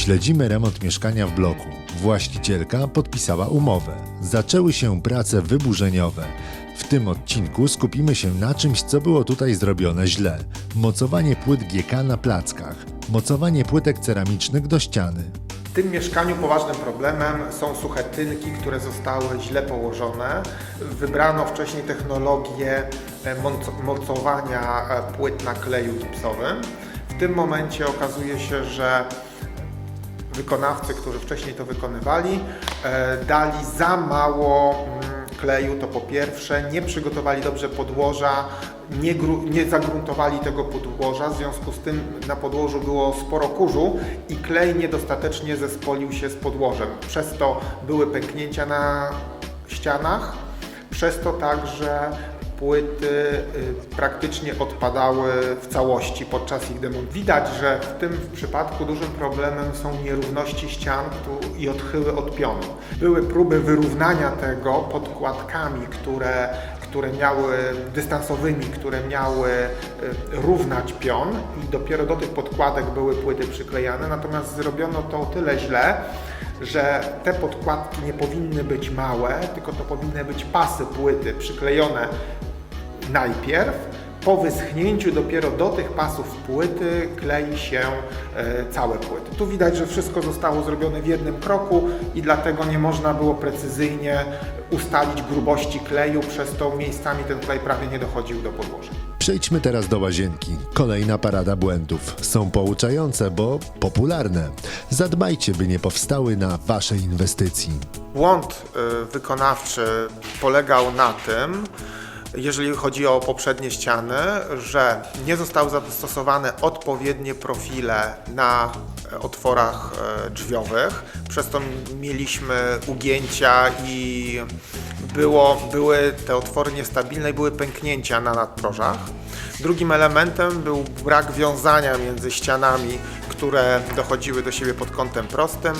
Śledzimy remont mieszkania w bloku. Właścicielka podpisała umowę. Zaczęły się prace wyburzeniowe. W tym odcinku skupimy się na czymś, co było tutaj zrobione źle. Mocowanie płyt GK na plackach. Mocowanie płytek ceramicznych do ściany. W tym mieszkaniu poważnym problemem są suche tynki, które zostały źle położone. Wybrano wcześniej technologię e, moc- mocowania e, płyt na kleju gipsowym. W tym momencie okazuje się, że wykonawcy, którzy wcześniej to wykonywali, e, dali za mało mm, kleju, to po pierwsze, nie przygotowali dobrze podłoża, nie, nie zagruntowali tego podłoża, w związku z tym na podłożu było sporo kurzu i klej niedostatecznie zespolił się z podłożem. Przez to były pęknięcia na ścianach, przez to także płyty y, praktycznie odpadały w całości podczas ich demontażu. Widać, że w tym przypadku dużym problemem są nierówności ścian i odchyły od pionu. Były próby wyrównania tego podkładkami, które, które miały dystansowymi, które miały y, równać pion i dopiero do tych podkładek były płyty przyklejane, natomiast zrobiono to o tyle źle, że te podkładki nie powinny być małe, tylko to powinny być pasy płyty przyklejone najpierw. Po wyschnięciu dopiero do tych pasów płyty klei się e, całe płyty. Tu widać, że wszystko zostało zrobione w jednym kroku i dlatego nie można było precyzyjnie ustalić grubości kleju, przez to miejscami ten klej prawie nie dochodził do podłoża. Przejdźmy teraz do łazienki. Kolejna parada błędów. Są pouczające, bo popularne. Zadbajcie, by nie powstały na waszej inwestycji. Błąd y, wykonawczy polegał na tym, jeżeli chodzi o poprzednie ściany, że nie zostały zastosowane odpowiednie profile na otworach e, drzwiowych, przez to mieliśmy ugięcia i było, były te otwory niestabilne i były pęknięcia na nadprożach. Drugim elementem był brak wiązania między ścianami, które dochodziły do siebie pod kątem prostym.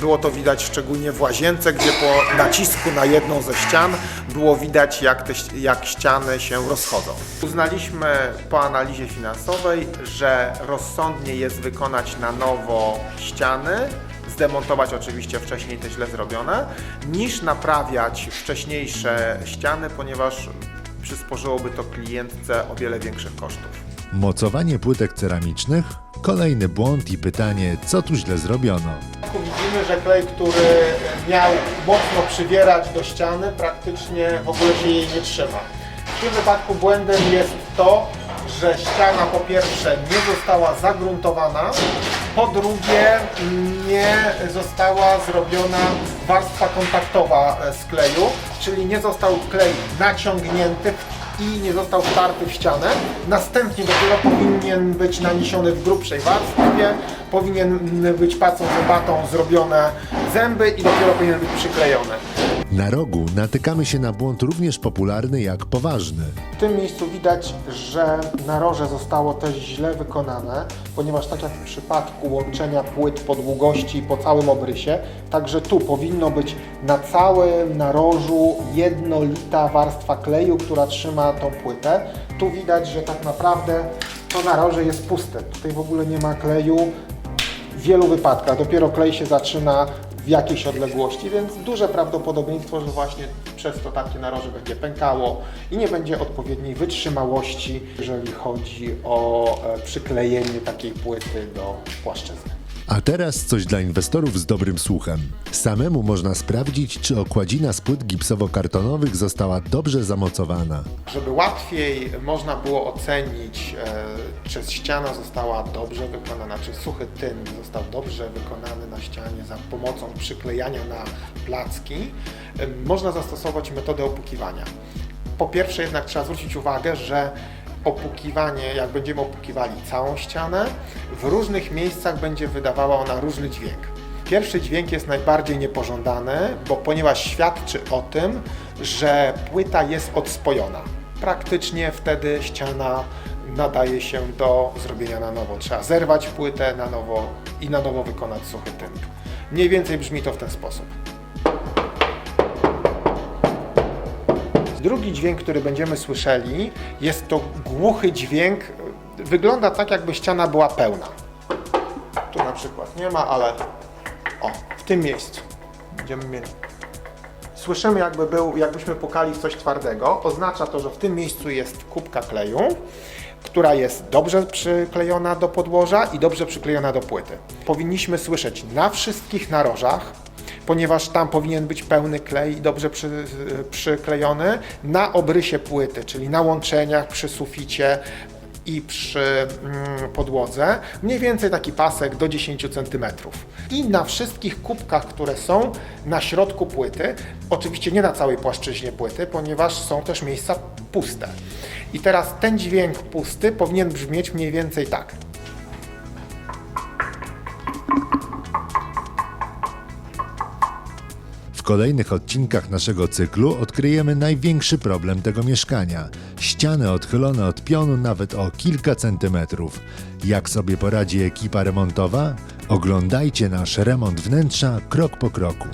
Było to widać szczególnie w łazience, gdzie po nacisku na jedną ze ścian było widać, jak, te, jak ściany się rozchodzą. Uznaliśmy po analizie finansowej, że rozsądnie jest wykonać na nowo ściany, zdemontować oczywiście wcześniej te źle zrobione, niż naprawiać wcześniejsze ściany, ponieważ przysporzyłoby to klientce o wiele większych kosztów. Mocowanie płytek ceramicznych? Kolejny błąd i pytanie, co tu źle zrobiono? Tu widzimy, że klej, który miał mocno przywierać do ściany, praktycznie w ogóle się jej nie trzyma. W tym wypadku błędem jest to, że ściana po pierwsze nie została zagruntowana, po drugie nie została zrobiona warstwa kontaktowa e, z kleju, czyli nie został klej naciągnięty i nie został wtarty w ścianę. Następnie dopiero powinien być naniesiony w grubszej warstwie, powinien być pacą zębatą zrobione zęby i dopiero powinien być przyklejony. Na rogu natykamy się na błąd również popularny jak poważny. W tym miejscu widać, że naroże zostało też źle wykonane, ponieważ tak jak w przypadku łączenia płyt po długości i po całym obrysie, także tu powinno być na całym narożu jednolita warstwa kleju, która trzyma tą płytę. Tu widać, że tak naprawdę to naroże jest puste. Tutaj w ogóle nie ma kleju. W wielu wypadkach dopiero klej się zaczyna w jakiejś odległości, więc duże prawdopodobieństwo, że właśnie przez to takie naroże będzie pękało i nie będzie odpowiedniej wytrzymałości, jeżeli chodzi o e, przyklejenie takiej płyty do płaszczyzny. A teraz coś dla inwestorów z dobrym słuchem. Samemu można sprawdzić, czy okładzina z płyt gipsowo-kartonowych została dobrze zamocowana. Żeby łatwiej można było ocenić, e, czy ściana została dobrze wykonana, czy suchy tyn został dobrze wykonany na ścianie za pomocą przyklejania na placki, e, można zastosować metodę opukiwania. Po pierwsze jednak trzeba zwrócić uwagę, że opukiwanie, jak będziemy opukiwali całą ścianę, w różnych miejscach będzie wydawała ona różny dźwięk. Pierwszy dźwięk jest najbardziej niepożądany, bo ponieważ świadczy o tym, że płyta jest odspojona. Praktycznie wtedy ściana nadaje się do zrobienia na nowo. Trzeba zerwać płytę na nowo i na nowo wykonać suchy tynk. Mniej więcej brzmi to w ten sposób. Drugi dźwięk, który będziemy słyszeli, jest to głuchy dźwięk. Wygląda tak, jakby ściana była pełna. Tu na przykład nie ma, ale o, w tym miejscu będziemy mieli. Słyszymy jakby był, jakbyśmy pukali coś twardego. Oznacza to, że w tym miejscu jest kubka kleju, która jest dobrze przyklejona do podłoża i dobrze przyklejona do płyty. Powinniśmy słyszeć na wszystkich narożach, ponieważ tam powinien być pełny klej i dobrze przy, przyklejony, na obrysie płyty, czyli na łączeniach, przy suficie, i przy mm, podłodze, mniej więcej taki pasek do 10 cm. I na wszystkich kubkach, które są na środku płyty, oczywiście nie na całej płaszczyźnie płyty, ponieważ są też miejsca puste. I teraz ten dźwięk pusty powinien brzmieć mniej więcej tak. Kolejnych odcinkach naszego cyklu odkryjemy największy problem tego mieszkania. Ściany odchylone od pionu nawet o kilka centymetrów. Jak sobie poradzi ekipa remontowa? Oglądajcie nasz remont wnętrza krok po kroku.